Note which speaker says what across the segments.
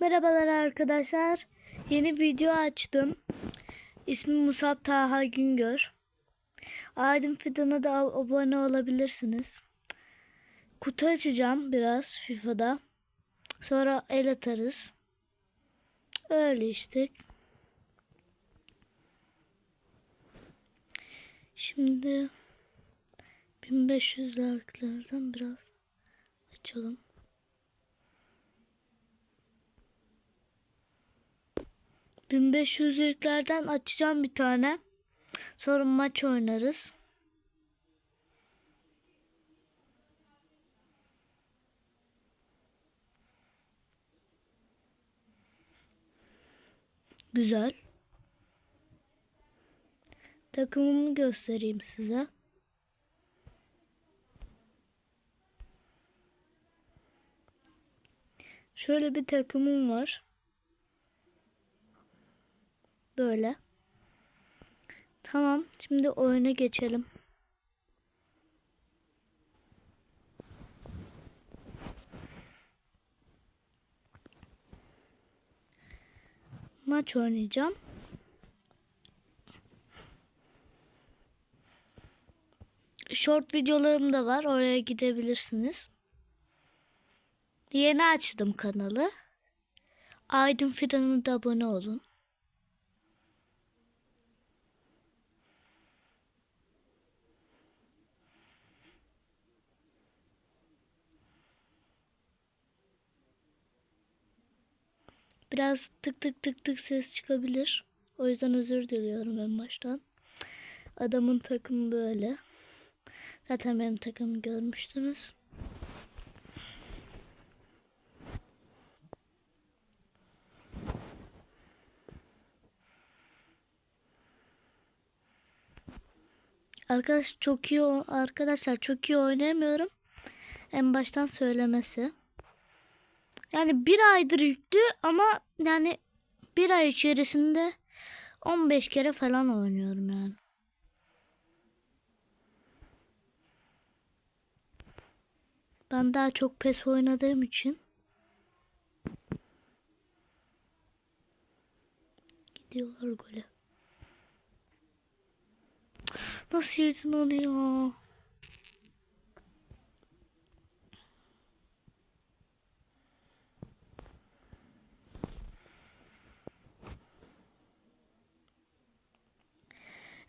Speaker 1: Merhabalar arkadaşlar. Yeni video açtım. İsmim Musab Taha Güngör. Aydın Fidan'a da ab- abone olabilirsiniz. Kutu açacağım biraz FIFA'da. Sonra el atarız. Öyle işte. Şimdi 1500 like'lardan biraz açalım. Bin beş yüzlüklerden açacağım bir tane. Sonra maç oynarız. Güzel. Takımımı göstereyim size. Şöyle bir takımım var. Böyle. Tamam. Şimdi oyuna geçelim. Maç oynayacağım. Short videolarım da var. Oraya gidebilirsiniz. Yeni açtım kanalı. Aydın Fidan'a da abone olun. Biraz tık tık tık tık ses çıkabilir. O yüzden özür diliyorum en baştan. Adamın takımı böyle. Zaten benim takımı görmüştünüz. Arkadaş çok iyi arkadaşlar çok iyi oynayamıyorum. En baştan söylemesi. Yani bir aydır yüklü ama yani bir ay içerisinde 15 kere falan oynuyorum yani. Ben daha çok PES oynadığım için gidiyorlar gole. Nasıl yedin onu ya?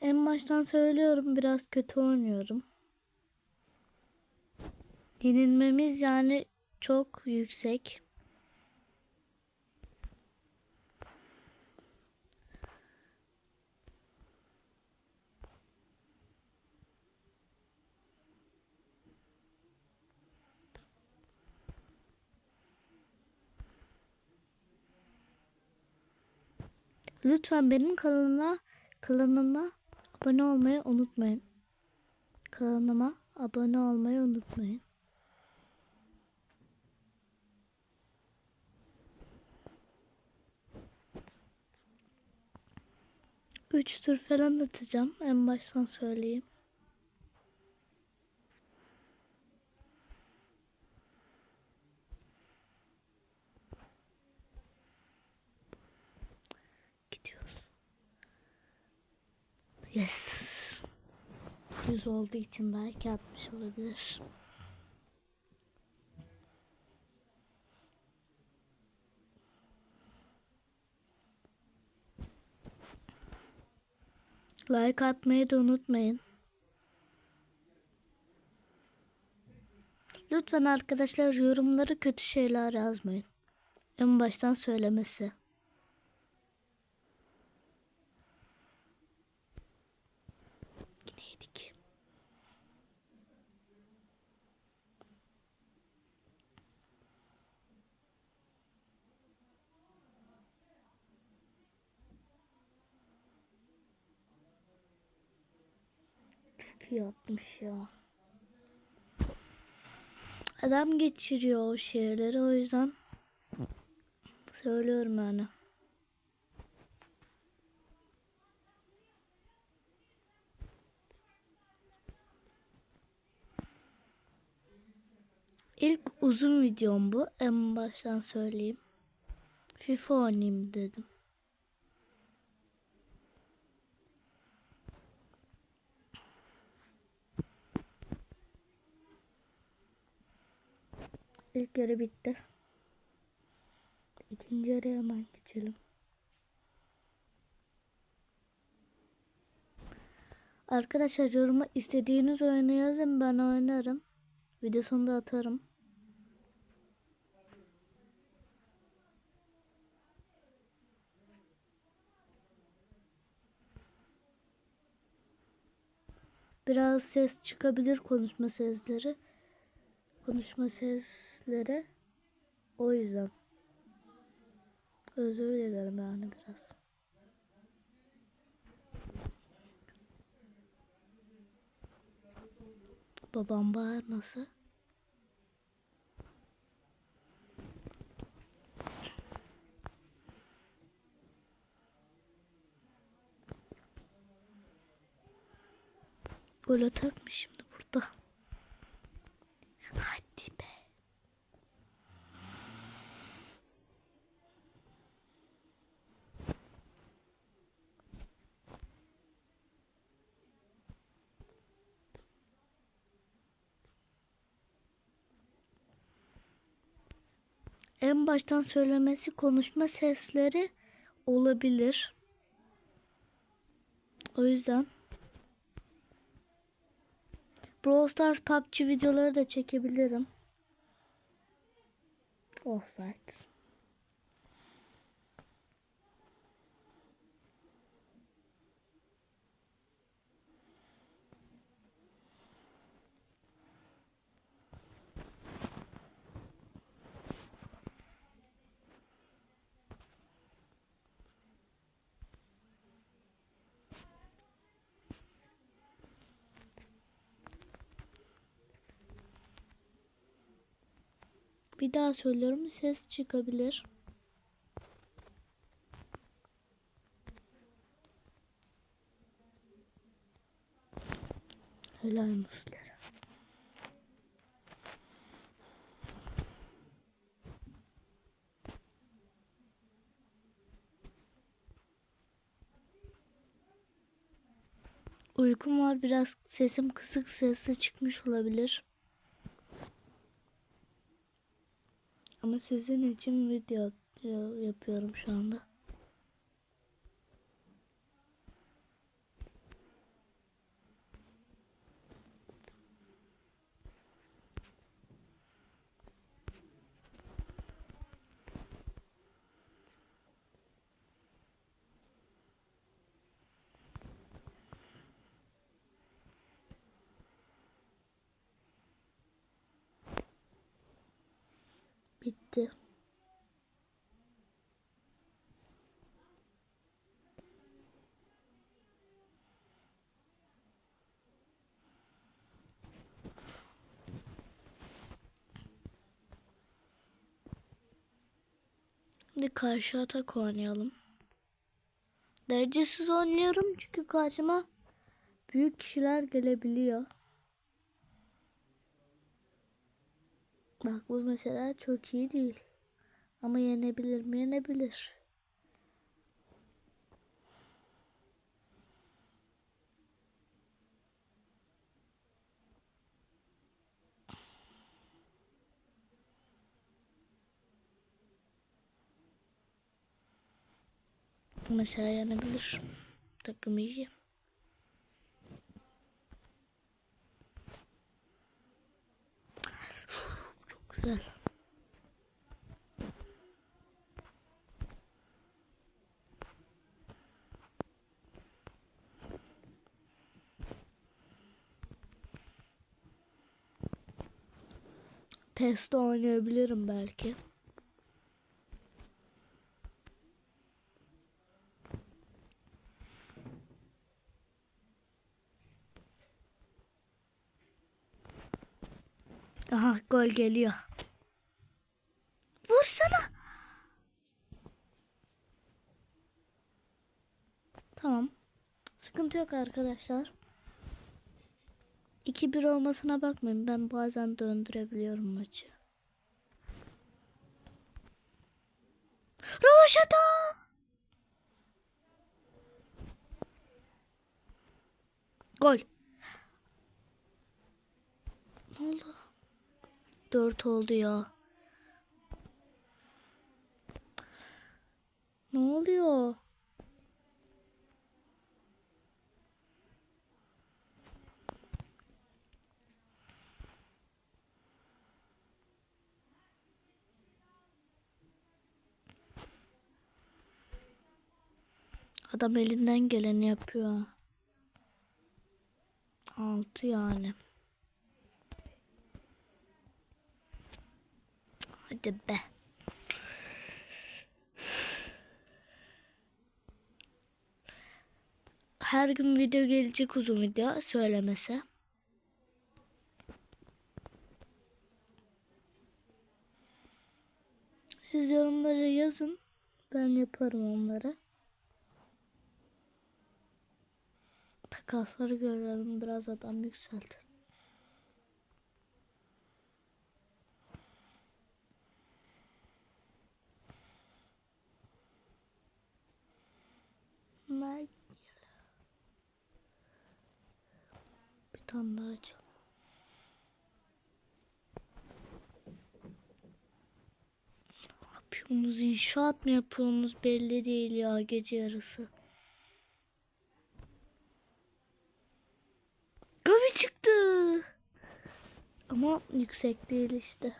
Speaker 1: En baştan söylüyorum biraz kötü oynuyorum. Yenilmemiz yani çok yüksek. Lütfen benim kanalıma kanalıma abone olmayı unutmayın. Kanalıma abone olmayı unutmayın. Üç tur falan atacağım. En baştan söyleyeyim. Yes. Yüz olduğu için belki atmış olabilir. Like atmayı da unutmayın. Lütfen arkadaşlar yorumları kötü şeyler yazmayın. En baştan söylemesi. Yine yedik. Çok iyi yapmış ya. Adam geçiriyor o şeyleri o yüzden söylüyorum yani. İlk uzun videom bu. En baştan söyleyeyim. FIFA oynayayım dedim. İlk yarı bitti. İkinci yarıya hemen geçelim. Arkadaşlar yoruma istediğiniz oyunu yazın ben oynarım. Videosunu da atarım. Biraz ses çıkabilir konuşma sesleri. Konuşma sesleri. O yüzden. Özür dilerim yani biraz. Babam bağırması. Gol atar mı şimdi burada? Hadi be. En baştan söylemesi konuşma sesleri olabilir. O yüzden Brawl Stars PUBG videoları da çekebilirim. Offside. Bir daha söylüyorum ses çıkabilir. Helal. Uykum var biraz sesim kısık sesli çıkmış olabilir. Ama sizin için video yapıyorum şu anda. Bitti. Şimdi karşı atak oynayalım. Derecesiz oynuyorum çünkü karşıma büyük kişiler gelebiliyor. Bak bu mesela çok iyi değil. Ama yenebilir mi? Yenebilir. Mesela yenebilir. Takım iyi. Güzel. PES'te oynayabilirim belki. Aha gol geliyor. Tamam. Sıkıntı yok arkadaşlar. 2-1 olmasına bakmayın. Ben bazen döndürebiliyorum maçı. Ro Rövaşata. Gol. Ne oldu? Dört oldu ya. Ne oluyor? Adam elinden geleni yapıyor. Altı yani. Hadi be. Her gün video gelecek uzun video söylemese. Siz yorumlara yazın. Ben yaparım onları. Takasları görelim. Biraz adam yükseltir. Bunlar bir tane daha açalım. Ne yapıyorsunuz? İnşaat mı yapıyorsunuz? Belli değil ya gece yarısı. Gavi çıktı. Ama yüksek değil işte.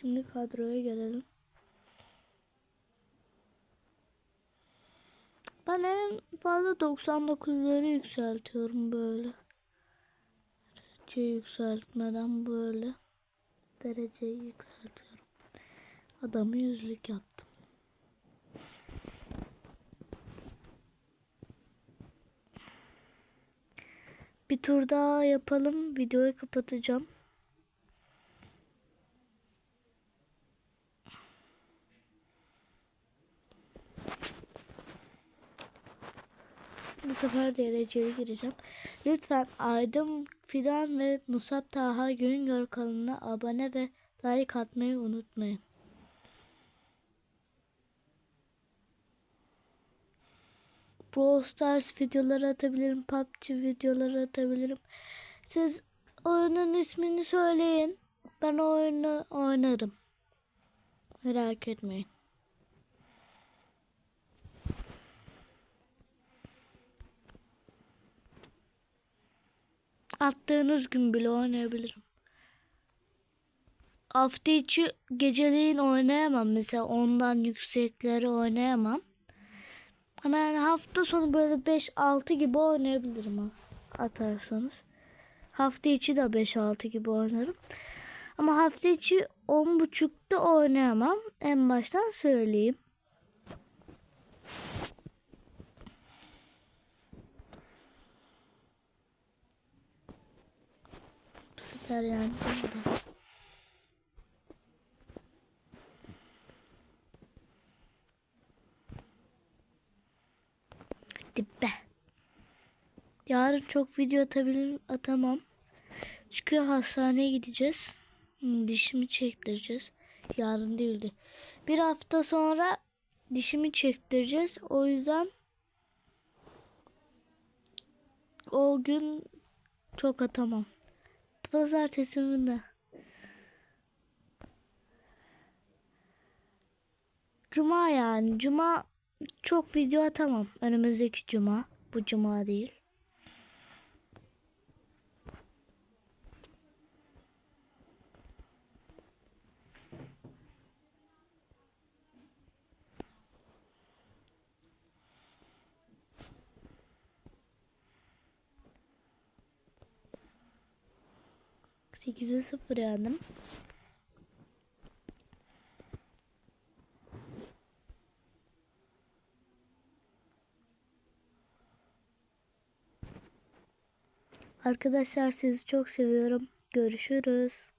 Speaker 1: Şimdi kadroya gelelim. Ben en fazla 99'ları yükseltiyorum böyle. Derece yükseltmeden böyle. Dereceyi yükseltiyorum. Adamı yüzlük yaptım. Bir tur daha yapalım. Videoyu kapatacağım. Bu sefer dereceye gireceğim. Lütfen Aydın Fidan ve Musab Taha Güngör kanalına abone ve like atmayı unutmayın. Brawl Stars videoları atabilirim. PUBG videoları atabilirim. Siz oyunun ismini söyleyin. Ben oyunu oynarım. Merak etmeyin. Attığınız gün bile oynayabilirim. Hafta içi geceleyin oynayamam. Mesela ondan yüksekleri oynayamam. Yani hafta sonu böyle 5-6 gibi oynayabilirim. Atarsanız. Hafta içi de 5-6 gibi oynarım. Ama hafta içi 10.30'da oynayamam. En baştan söyleyeyim. Sefer yani. Hadi be. Yarın çok video atabilirim, atamam. Çünkü hastaneye gideceğiz. Hmm, Dişimi çektireceğiz. Yarın değildi. Bir hafta sonra dişimi çektireceğiz. O yüzden o gün çok atamam. Pazartesi ne? Cuma yani. Cuma çok video atamam. Önümüzdeki cuma. Bu cuma değil. Sekize sıfır yendim. Arkadaşlar sizi çok seviyorum. Görüşürüz.